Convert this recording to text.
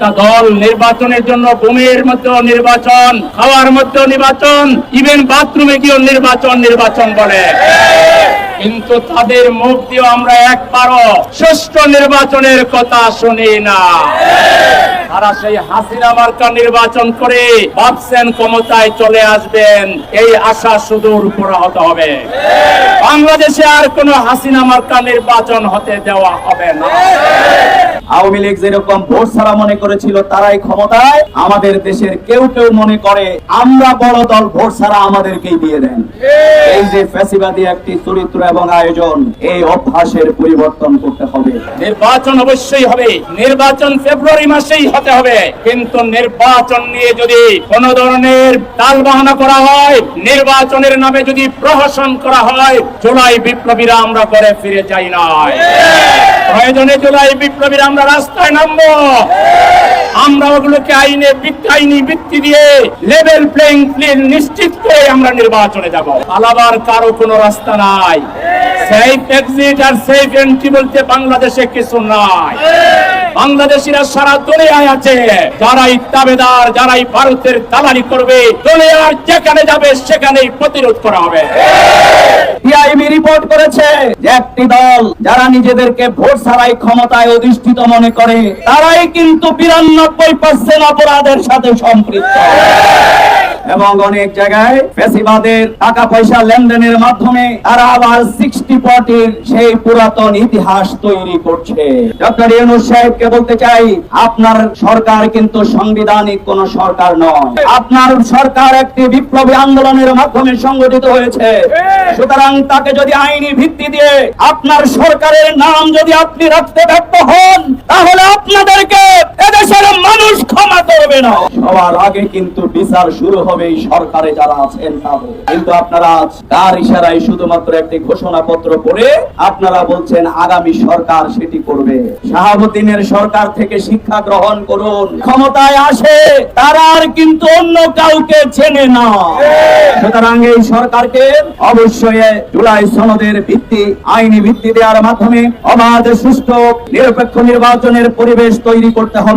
একটা দল নির্বাচনের জন্য ভূমির মধ্যে নির্বাচন খাওয়ার মধ্যে নির্বাচন ইভেন বাথরুমে গিয়েও নির্বাচন নির্বাচন বলে। কিন্তু তাদের মুখ দিয়ে আমরা একবারও সুষ্ঠু নির্বাচনের কথা শুনি না। তারা সেই হাসিনা মার্কা নির্বাচন করে ভাবছেন ক্ষমতায় চলে আসবেন। এই আশা সুদূর পুরাহত হবে। বাংলাদেশে আর কোনো হাসিনা মার্কা নির্বাচন হতে দেওয়া হবে না। আওয়ামী লীগ যেরকম ভোট ছাড়া মনে করেছিল তারাই ক্ষমতায়। আমাদের দেশের কেউ কেউ মনে করে আমরা বড় দল ভোট ছাড়া আমাদেরকেই দিয়ে দেন। এই যে ফ্যাসিবাদী একটি চরিত্র এবং আয়োজন এই অভ্যাসের পরিবর্তন করতে হবে। নির্বাচন অবশ্যই হবে। নির্বাচন ফেব্রুয়ারি মাসেই হতে হবে। কিন্তু নির্বাচন নিয়ে যদি কোন ধরনের তাল বাহানা করা হয় নির্বাচনের নামে যদি প্রহসন করা হয় জুলাই বিপ্লবীরা আমরা করে ফিরে যাই নাই। প্রয়োজনে জুলাই বিপ্লবীরা আমরা রাস্তায় নামবো। আমরা ওগুলোকে আইনে আইনি ভিত্তি দিয়ে লেভেল প্লেইং ফিল্ড নিশ্চিত করে আমরা নির্বাচনে যাব। পালাবার কারও কোনো রাস্তা নাই। সেফ এক্সিট আর সেফ এন্ট্রি বলতে বাংলাদেশে কিছু নাই। বাংলাদেশিরা সারা দুনিয়ায় আছে। যারাই তাবেদার, যারাই ভারতের দালালি করবে, দুনিয়ার যেখানে যাবে সেখানেই প্রতিরোধ করা হবে। টিআইবি রিপোর্ট করেছে যে একটি দল যারা নিজেদেরকে ভোট ছাড়াই ক্ষমতায় অধিষ্ঠিত মনে করে, তারাই কিন্তু বিরানব্বই পার্সেন্ট অপরাধের সাথে সম্পৃক্ত। এবং অনেক জায়গায় ফেসিবাদের টাকা পয়সা লেনদেনের মাধ্যমে তারা আবার সিক্সটি পটির সেই পুরাতন ইতিহাস তৈরি করছে। ডক্টর ইউনুস সাহেবকে বলতে চাই, আপনার সরকার কিন্তু সাংবিধানিক কোন সরকার নয়। আপনার সরকার একটি বিপ্লবী আন্দোলনের মাধ্যমে সংগঠিত হয়েছে। সুতরাং তাকে যদি আইনি ভিত্তি দিয়ে আপনার সরকারের নাম যদি আপনি রাখতে ব্যর্থ হন, তাহলে আপনাদেরকে এদেশের মানুষ ক্ষমা করবে না। সবার আগে কিন্তু বিচার শুরু হবে। এই সরকারে যারা আছেন তাদের কিন্তু আপনারা আজ কার ইশারায় শুধুমাত্র একটি ঘোষণাপত্র পড়ে আপনারা বলছেন, আগামী সরকার সেটি করবে। শাহাবুদ্দিনের সরকার থেকে শিক্ষা গ্রহণ করুন। ক্ষমতায় আসে, তারা আর কিন্তু অন্য কাউকে চেনে না। সুতরাং এই সরকারকে অবশ্যই জুলাই সনদের ভিত্তি, আইনি ভিত্তি দেওয়ার মাধ্যমে অবাধ, সুষ্ঠু, নিরপেক্ষ নির্বাচনের পরিবেশ তৈরি করতে হবে।